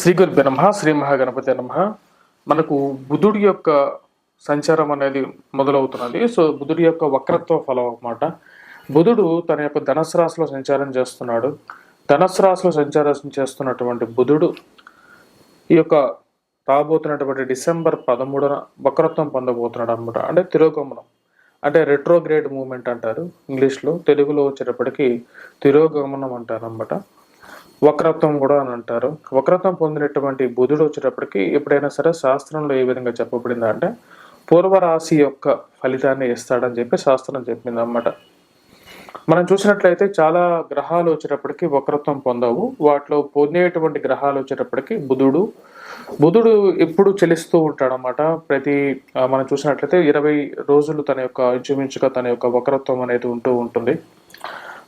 శ్రీ గురుభ్య నమ శ్రీ మహాగణపతి నమ. మనకు బుధుడి యొక్క సంచారం అనేది మొదలవుతున్నది. సో బుధుడి యొక్క వక్రత్వ ఫలం అన్నమాట. బుధుడు తన యొక్క ధనస్సు రాశిలో సంచారం చేస్తున్నాడు. ధనస్సు రాశిలో సంచారం చేస్తున్నటువంటి బుధుడు ఈ యొక్క రాబోతున్నటువంటి డిసెంబర్ పదమూడున వక్రత్వం పొందబోతున్నాడు అనమాట అంటే తిరోగమనం. అంటే రెట్రోగ్రేడ్ మూమెంట్ అంటారు ఇంగ్లీష్లో. తెలుగులో వచ్చేటప్పటికి తిరోగమనం అంటారు అనమాట వక్రత్వం కూడా అని అంటారు. వక్రత్వం పొందినటువంటి బుధుడు వచ్చేటప్పటికి ఎప్పుడైనా సరే శాస్త్రంలో ఏ విధంగా చెప్పబడిందా అంటే పూర్వరాశి యొక్క ఫలితాన్ని ఇస్తాడని చెప్పి శాస్త్రం చెప్పింది అన్నమాట మనం చూసినట్లయితే చాలా గ్రహాలు వచ్చేటప్పటికి వక్రత్వం పొందవు. వాటిలో పొందేటువంటి గ్రహాలు వచ్చేటప్పటికి బుధుడు. బుధుడు ఎప్పుడు చెలిస్తూ ఉంటాడనమాట ప్రతి మనం చూసినట్లయితే ఇరవై రోజులు తన యొక్క ఇంచుమించుగా తన యొక్క వక్రత్వం అనేది ఉంటూ ఉంటుంది.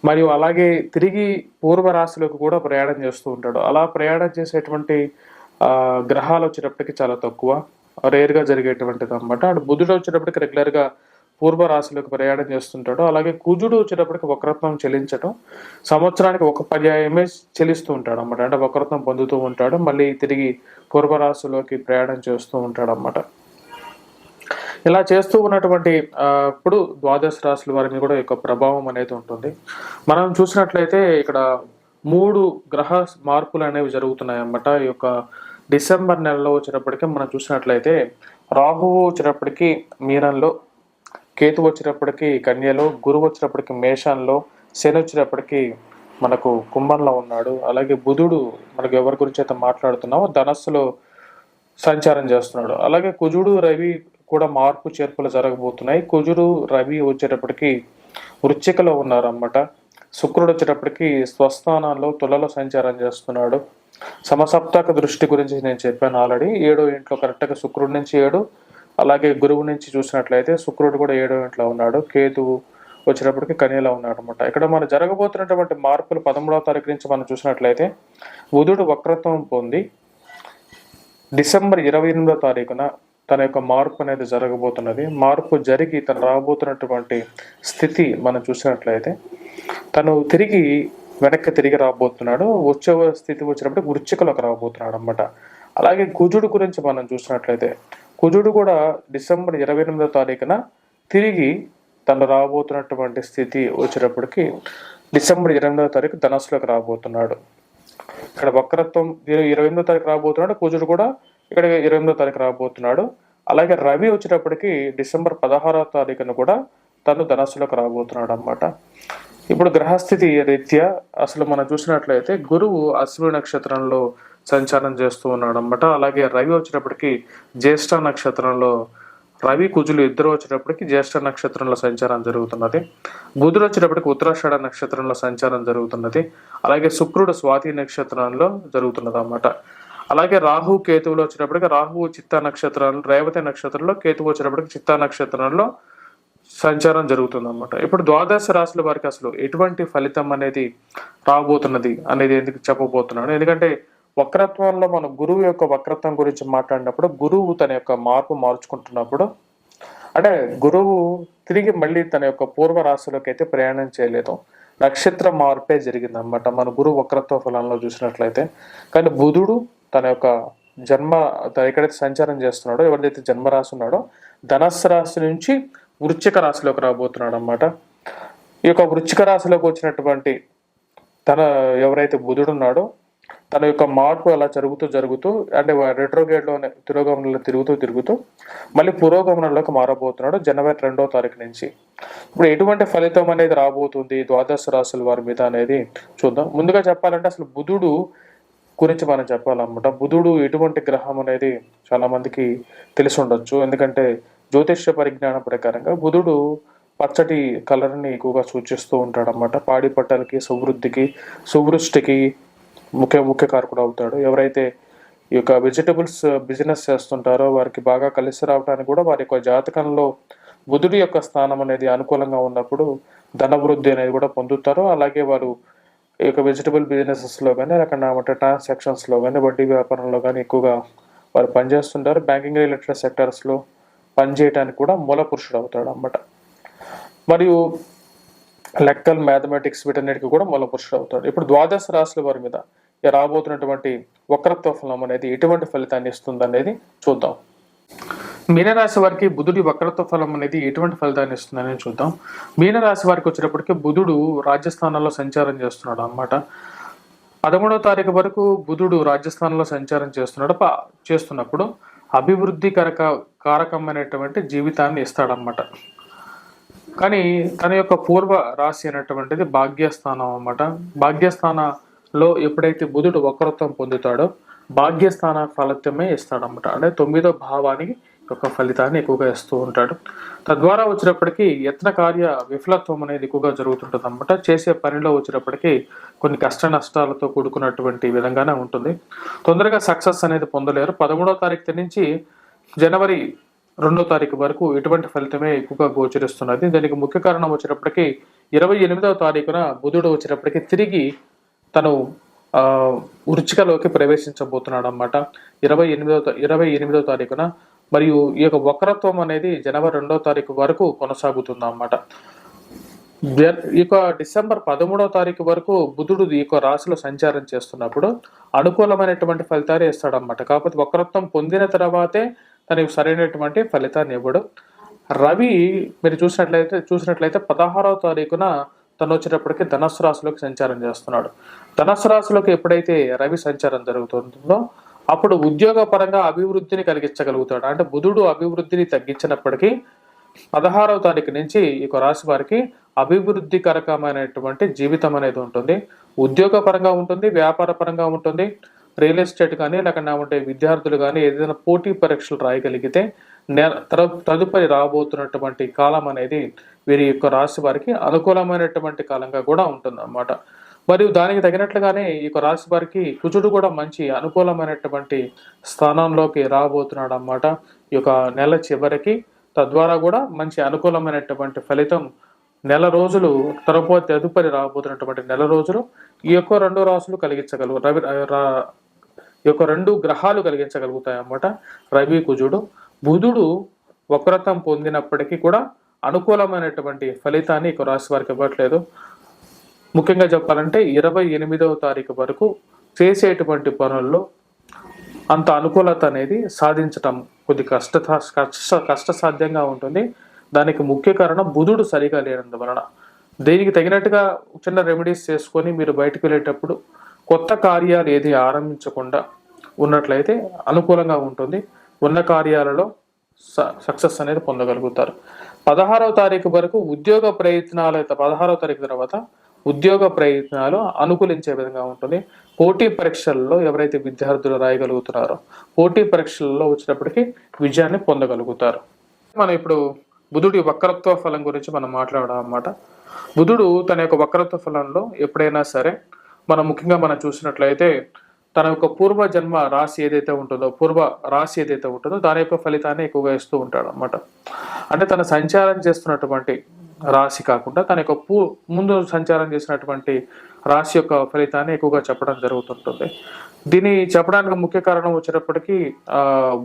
మరియు అలాగే తిరిగి పూర్వ రాశిలోకి కూడా ప్రయాణం చేస్తూ ఉంటాడు. అలా ప్రయాణం చేసేటువంటి గ్రహాలు వచ్చేటప్పటికి చాలా తక్కువ. రేర్గా జరిగేటువంటిది అనమాట అటు బుధుడు వచ్చేటప్పటికి రెగ్యులర్గా పూర్వ రాశిలోకి ప్రయాణం చేస్తుంటాడు. అలాగే కుజుడు వచ్చేటప్పటికి వక్రత్వం చెల్లించడం సంవత్సరానికి ఒక పర్యాయమే చెల్లిస్తూ ఉంటాడు అనమాట అంటే వక్రత్వం పొందుతూ ఉంటాడు. మళ్ళీ తిరిగి పూర్వ రాశిలోకి ప్రయాణం చేస్తూ ఉంటాడు అనమాట ఇలా చేస్తూ ఉన్నటువంటి ఇప్పుడు ద్వాదశ రాశుల వారి మీద కూడా యొక్క ప్రభావం అనేది ఉంటుంది. మనం చూసినట్లయితే ఇక్కడ మూడు గ్రహ మార్పులు అనేవి జరుగుతున్నాయి అన్నమాట ఈ యొక్క డిసెంబర్ నెలలో వచ్చేటప్పటికి మనం చూసినట్లయితే రాహువు వచ్చేటప్పటికి మీనంలో కేతు వచ్చేటప్పటికి కన్యలో గురువు వచ్చేటప్పటికి మేషంలో శని వచ్చేటప్పటికి మనకు కుంభంలో ఉన్నాడు. అలాగే బుధుడు మనకు ఎవరి గురించి అయితే మాట్లాడుతున్నామో ధనస్సులో సంచారం చేస్తున్నాడు. అలాగే కుజుడు రవి కూడా మార్పు చేర్పులు జరగబోతున్నాయి. కుజుడు రవి వచ్చేటప్పటికి వృచ్చికలో ఉన్నారన్నమాట. శుక్రుడు వచ్చేటప్పటికి స్వస్థానాల్లో తులలో సంచారం చేస్తున్నాడు. సమసప్తాక దృష్టి గురించి నేను చెప్పాను ఆల్రెడీ. ఏడో ఇంట్లో కరెక్ట్గా శుక్రుడి నుంచి ఏడు అలాగే గురువు నుంచి చూసినట్లయితే శుక్రుడు కూడా ఏడో ఇంట్లో ఉన్నాడు. కేతువు వచ్చేటప్పటికి కన్యలో ఉన్నాడు అనమాట ఇక్కడ మనం జరగబోతున్నటువంటి మార్పులు పదమూడవ తారీఖు నుంచి మనం చూసినట్లయితే బుధుడు వక్రత్వం పొంది డిసెంబర్ ఇరవై ఎనిమిదో తారీఖున తన యొక్క మార్పు అనేది జరగబోతున్నది. మార్పు జరిగి తను రాబోతున్నటువంటి స్థితి మనం చూసినట్లయితే తను తిరిగి వెనక్కి తిరిగి రాబోతున్నాడు. వచ్చే స్థితి వచ్చినప్పుడు వృచ్చికలకు రాబోతున్నాడు అనమాట అలాగే కుజుడు గురించి మనం చూసినట్లయితే కుజుడు కూడా డిసెంబర్ ఇరవై ఎనిమిదో తారీఖున తిరిగి తను రాబోతున్నటువంటి స్థితి వచ్చేటప్పటికి డిసెంబర్ ఇరవై ఎనిమిదో తారీఖు ధనస్సులోకి రాబోతున్నాడు. ఇక్కడ వక్రత్వం ఇరవై ఎనిమిదో తారీఖు రాబోతున్నాడు. కుజుడు కూడా ఇక్కడ ఇరవై ఎనిమిదో తారీఖు రాబోతున్నాడు. అలాగే రవి వచ్చేటప్పటికి డిసెంబర్ పదహారవ తారీఖున కూడా తను ధనస్సులోకి రాబోతున్నాడు అన్నమాట. ఇప్పుడు గ్రహస్థితి రీత్యా అసలు మనం చూసినట్లయితే గురువు అశ్విని నక్షత్రంలో సంచారం చేస్తూ ఉన్నాడు అనమాట అలాగే రవి వచ్చేటప్పటికి జ్యేష్ఠ నక్షత్రంలో రవి కుజులు ఇద్దరు వచ్చేటప్పటికి జ్యేష్ఠ నక్షత్రంలో సంచారం జరుగుతున్నది. బుధుడు వచ్చేటప్పటికి ఉత్తరాషాఢ నక్షత్రంలో సంచారం జరుగుతున్నది. అలాగే శుక్రుడు స్వాతి నక్షత్రంలో జరుగుతున్నది అన్నమాట అలాగే రాహు కేతువులు వచ్చినప్పటికీ రాహువు చిత్తా నక్షత్రాలు రేవతి నక్షత్రంలో కేతువు వచ్చినప్పటికీ చిత్తా నక్షత్రంలో సంచారం జరుగుతుంది అనమాట ఇప్పుడు ద్వాదశ రాశుల వారికి అసలు ఎటువంటి ఫలితం అనేది రాబోతున్నది అనేది ఎందుకు చెప్పబోతున్నాను? ఎందుకంటే వక్రత్వంలో మనం గురువు యొక్క వక్రత్వం గురించి మాట్లాడినప్పుడు గురువు తన యొక్క మార్పు మార్చుకుంటున్నప్పుడు అంటే గురువు తిరిగి మళ్ళీ తన యొక్క పూర్వ రాశిలోకి అయితే ప్రయాణం చేయలేదు. నక్షత్ర మార్పే జరిగింది అనమాట మన గురువు వక్రత్వ ఫలంలో చూసినట్లయితే. కానీ బుధుడు తన యొక్క జన్మ ఎక్కడైతే సంచారం చేస్తున్నాడో ఎవరిదైతే జన్మరాశి ఉన్నాడో ధనస్సు రాశి నుంచి వృచ్చిక రాశిలోకి రాబోతున్నాడు అనమాట ఈ యొక్క వృచ్చిక రాశిలోకి వచ్చినటువంటి తన ఎవరైతే బుధుడు ఉన్నాడో తన యొక్క మార్పు అలా జరుగుతూ జరుగుతూ అంటే రెట్రోగేట్లోనే తిరోగమనంలో తిరుగుతూ తిరుగుతూ మళ్ళీ పురోగమనంలోకి మారబోతున్నాడు జనవరి రెండో తారీఖు నుంచి. ఇప్పుడు ఎటువంటి ఫలితం అనేది రాబోతుంది ద్వాదశ రాశుల వారి మీద అనేది చూద్దాం. ముందుగా చెప్పాలంటే అసలు బుధుడు గురించి మనం చెప్పాలన్నమాట. బుధుడు ఎటువంటి గ్రహం అనేది చాలా మందికి తెలిసి ఉండొచ్చు. ఎందుకంటే జ్యోతిష్య పరిజ్ఞానం ప్రకారంగా బుధుడు పచ్చటి కలర్ని ఎక్కువగా సూచిస్తూ ఉంటాడన్నమాట. పాడి పట్టలకి సువృద్ధికి సువృష్టికి ముఖ్య ముఖ్య కారకుడు అవుతాడు. ఎవరైతే ఈ యొక్క వెజిటబుల్స్ బిజినెస్ చేస్తుంటారో వారికి బాగా కలిసి రావడానికి కూడా వారి యొక్క జాతకంలో బుధుడి యొక్క స్థానం అనేది అనుకూలంగా ఉన్నప్పుడు ధనవృద్ధి అనేది కూడా పొందుతారు. అలాగే వారు ఈ యొక్క వెజిటబుల్ బిజినెసెస్లో కానీ లేకుండా ట్రాన్సాక్షన్స్లో కానీ వడ్డీ వ్యాపారంలో కానీ ఎక్కువగా వారు పనిచేస్తుంటారు. బ్యాంకింగ్ రిలేటెడ్ సెక్టర్స్లో పనిచేయడానికి కూడా మూల పురుషుడు అవుతాడు అన్నమాట. మరియు లెక్కలు మ్యాథమెటిక్స్ వీటన్నిటికీ కూడా మూల పురుషుడు అవుతాడు. ఇప్పుడు ద్వాదశ రాశుల వారి మీద రాబోతున్నటువంటి వక్రత్వ ఫలం అనేది ఎటువంటి ఫలితాన్ని ఇస్తుంది అనేది చూద్దాం. మీనరాశి వారికి బుధుడి వక్రత్వ ఫలం అనేది ఎటువంటి ఫలితాన్ని ఇస్తుందని చూద్దాం. మీనరాశి వారికి వచ్చేటప్పటికి బుధుడు రాజస్థానంలో సంచారం చేస్తున్నాడు అన్నమాట. పదమూడవ తారీఖు వరకు బుధుడు రాజస్థాన్లో సంచారం చేస్తున్నాడు. చేస్తున్నప్పుడు అభివృద్ధి కరక కారకమైనటువంటి జీవితాన్ని ఇస్తాడనమాట కానీ తన యొక్క పూర్వ రాశి అనేటువంటిది భాగ్యస్థానం అన్నమాట. భాగ్యస్థానంలో ఎప్పుడైతే బుధుడు వక్రత్వం పొందుతాడో భాగ్యస్థాన ఫలితమే ఇస్తాడనమాట అంటే తొమ్మిదో భావానికి యొక్క ఫలితాన్ని ఎక్కువగా ఇస్తూ ఉంటాడు. తద్వారా వచ్చినప్పటికీ యత్న కార్య విఫలత్వం అనేది ఎక్కువగా జరుగుతుంటుంది అనమాట చేసే పనిలో వచ్చినప్పటికీ కొన్ని కష్ట నష్టాలతో కూడుకున్నటువంటి విధంగానే ఉంటుంది. తొందరగా సక్సెస్ అనేది పొందలేరు. పదమూడవ తారీఖు నుంచి జనవరి రెండో తారీఖు వరకు ఎటువంటి ఫలితమే ఎక్కువగా గోచరిస్తున్నది. దానికి ముఖ్య కారణం వచ్చినప్పటికీ ఇరవై ఎనిమిదవ తారీఖున బుధుడు వచ్చినప్పటికీ తిరిగి తను ఉరుచికలోకి వృచ్చికలోకి ప్రవేశించబోతున్నాడు అనమాట ఇరవై ఎనిమిదవ ఇరవై ఎనిమిదవ తారీఖున మరియు ఈ యొక్క వక్రత్వం అనేది జనవరి రెండో తారీఖు వరకు కొనసాగుతుంది అన్నమాట ఈ యొక్క డిసెంబర్ పదమూడవ తారీఖు వరకు బుధుడు ఈ యొక్క రాశిలో సంచారం చేస్తున్నప్పుడు అనుకూలమైనటువంటి ఫలితాలు ఇస్తాడనమాట కాకపోతే వక్రత్వం పొందిన తర్వాతే తనకు సరైనటువంటి ఫలితాన్ని ఇవ్వడు. రవి మీరు చూసినట్లయితే చూసినట్లయితే పదహారవ తారీఖున తను వచ్చేటప్పటికి ధనస్సు రాశిలోకి సంచారం చేస్తున్నాడు. ధనస్సు రాశిలోకి ఎప్పుడైతే రవి సంచారం జరుగుతుందో అప్పుడు ఉద్యోగ పరంగా అభివృద్ధిని కలిగించగలుగుతాడు. అంటే బుధుడు అభివృద్ధిని తగ్గించినప్పటికీ పదహారవ తారీఖు నుంచి ఈ యొక్క రాశి వారికి అభివృద్ధికరకమైనటువంటి జీవితం అనేది ఉంటుంది. ఉద్యోగ పరంగా ఉంటుంది వ్యాపార పరంగా ఉంటుంది రియల్ ఎస్టేట్ కానీ లేకుండా ఉంటే విద్యార్థులు కానీ ఏదైనా పోటీ పరీక్షలు రాయగలిగితే నె- తదుపరి రాబోతున్నటువంటి కాలం అనేది వీరి యొక్క రాశి వారికి అనుకూలమైనటువంటి కాలంగా కూడా ఉంటుంది అన్నమాట మరియు దానికి తగినట్లుగానే ఈ యొక్క రాశి వారికి కుజుడు కూడా మంచి అనుకూలమైనటువంటి స్థానంలోకి రాబోతున్నాడు అన్నమాట. ఈ యొక్క నెల చివరికి తద్వారా కూడా మంచి అనుకూలమైనటువంటి ఫలితం నెల రోజులు తరువాత తదుపరి రాబోతున్నటువంటి నెల రోజులు ఈ యొక్క రెండు రాసులు కలిగించగలవు. రవి రా- ఈ యొక్క రెండు గ్రహాలు కలిగించగలుగుతాయి అన్నమాట. రవి కుజుడు బుధుడు వక్రతం పొందినప్పటికీ కూడా అనుకూలమైనటువంటి ఫలితాన్ని ఇక రాశి వారికి ఇవ్వట్లేదు. ముఖ్యంగా చెప్పాలంటే ఇరవై ఎనిమిదవ తారీఖు వరకు చేసేటువంటి పనుల్లో అంత అనుకూలత అనేది సాధించటం కొద్ది కష్ట కష్ట కష్టసాధ్యంగా ఉంటుంది. దానికి ముఖ్య కారణం బుధుడు సరిగా లేనందువలన. దీనికి తగినట్టుగా చిన్న రెమెడీస్ చేసుకొని మీరు బయటకు వెళ్ళేటప్పుడు కొత్త కార్యాలు ఏది ఆరంభించకుండా ఉన్నట్లయితే అనుకూలంగా ఉంటుంది. ఉన్న కార్యాలలో సక్సెస్ అనేది పొందగలుగుతారు. పదహారవ తారీఖు వరకు ఉద్యోగ ప్రయత్నాలు అయితే పదహారవ తారీఖు తర్వాత ఉద్యోగ ప్రయత్నాలు అనుకూలించే విధంగా ఉంటుంది. పోటీ పరీక్షల్లో ఎవరైతే విద్యార్థులు రాయగలుగుతున్నారో పోటీ పరీక్షల్లో వచ్చినప్పటికీ విజయాన్ని పొందగలుగుతారు. మనం ఇప్పుడు బుధుడి వక్రత్వ ఫలం గురించి మనం మాట్లాడడం అన్నమాట. బుధుడు తన యొక్క వక్రత్వ ఫలంలో ఎప్పుడైనా సరే మనం ముఖ్యంగా మనం చూసినట్లయితే తన యొక్క పూర్వ జన్మ రాశి ఏదైతే ఉంటుందో పూర్వ రాశి ఏదైతే ఉంటుందో దాని యొక్క ఫలితాన్ని ఎక్కువగా ఇస్తూ ఉంటాడు అనమాట అంటే తన సంచారం చేస్తున్నటువంటి రాశి కాకుండా తన యొక్క పూ ముందు సంచారం చేసినటువంటి రాశి యొక్క ఫలితాన్ని ఎక్కువగా చెప్పడం జరుగుతుంటుంది. దీన్ని చెప్పడానికి ముఖ్య కారణం వచ్చేటప్పటికీ ఆ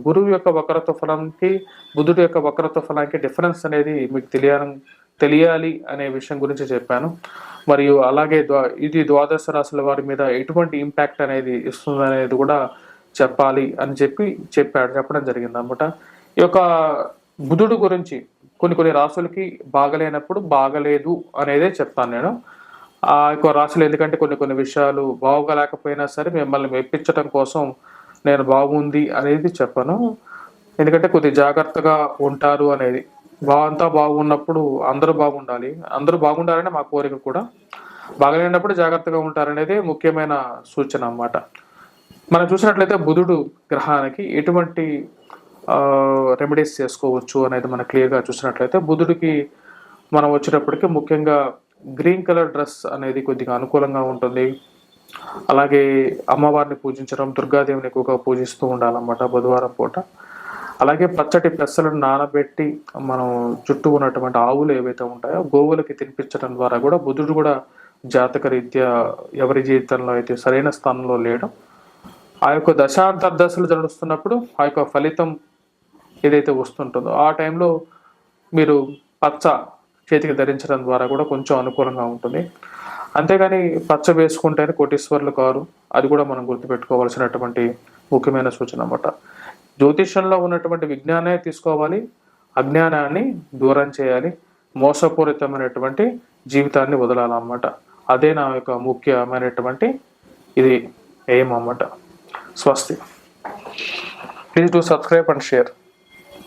గురువు యొక్క వక్రత్వ ఫలంకి బుధుడు యొక్క వక్రత్వ ఫలానికి డిఫరెన్స్ అనేది మీకు తెలియ తెలియాలి అనే విషయం గురించి చెప్పాను. మరియు అలాగే ద్వా- ఇది ద్వాదశ రాశుల వారి మీద ఎటువంటి ఇంపాక్ట్ అనేది ఇస్తుంది అనేది కూడా చెప్పాలి అని చెప్పి చెప్పాడు చెప్పడం జరిగింది అనమాట ఈ యొక్క బుధుడు గురించి కొన్ని కొన్ని రాసులకి బాగలేనప్పుడు బాగలేదు అనేదే చెప్తాను నేను. ఆ యొక్క రాశులు ఎందుకంటే కొన్ని కొన్ని విషయాలు బాగోలేకపోయినా సరే మిమ్మల్ని మెప్పించడం కోసం నేను బాగుంది అనేది చెప్పను. ఎందుకంటే కొద్ది జాగ్రత్తగా ఉంటారు అనేది. బాగంతా బాగున్నప్పుడు అందరూ బాగుండాలి. అందరూ బాగుండాలనే మా కోరిక కూడా. బాగలేనప్పుడు జాగ్రత్తగా ఉంటారనేది ముఖ్యమైన సూచన అన్నమాట. మనం చూసినట్లయితే బుధుడు గ్రహానికి ఎటువంటి రెమెడీస్ చేసుకోవచ్చు అనేది మనం క్లియర్గా చూసినట్లయితే బుధుడికి మనం వచ్చేటప్పటికి ముఖ్యంగా గ్రీన్ కలర్ డ్రెస్ అనేది కొద్దిగా అనుకూలంగా ఉంటుంది. అలాగే అమ్మవారిని పూజించడం దుర్గాదేవిని ఎక్కువగా పూజిస్తూ ఉండాలన్నమాట బుధవారం పూట. అలాగే పచ్చటి పెసలను నానబెట్టి మనం చుట్టూ ఉన్నటువంటి ఆవులు ఏవైతే ఉంటాయో గోవులకి తినిపించడం ద్వారా కూడా బుధుడు కూడా జాతక రీత్యా ఎవరి జీవితంలో అయితే సరైన స్థానంలో లేడం. ఆ యొక్క దశాంతర్దశలు నడుస్తున్నప్పుడు ఆ యొక్క ఫలితం ఏదైతే వస్తుంటుందో ఆ టైంలో మీరు పచ్చ చేతికి ధరించడం ద్వారా కూడా కొంచెం అనుకూలంగా ఉంటుంది. అంతేగాని పచ్చ వేసుకుంటేనే కోటీశ్వర్లు కారు. అది కూడా మనం గుర్తుపెట్టుకోవాల్సినటువంటి ముఖ్యమైన సూచన అన్నమాట. జ్యోతిష్యంలో ఉన్నటువంటి విజ్ఞానే తీసుకోవాలి. అజ్ఞానాన్ని దూరం చేయాలి. మోసపూరితమైనటువంటి జీవితాన్ని వదలాలన్నమాట. అదే నా యొక్క ముఖ్యమైనటువంటి ఇది ఏం అన్నమాట. స్వస్తి. Please do subscribe and share.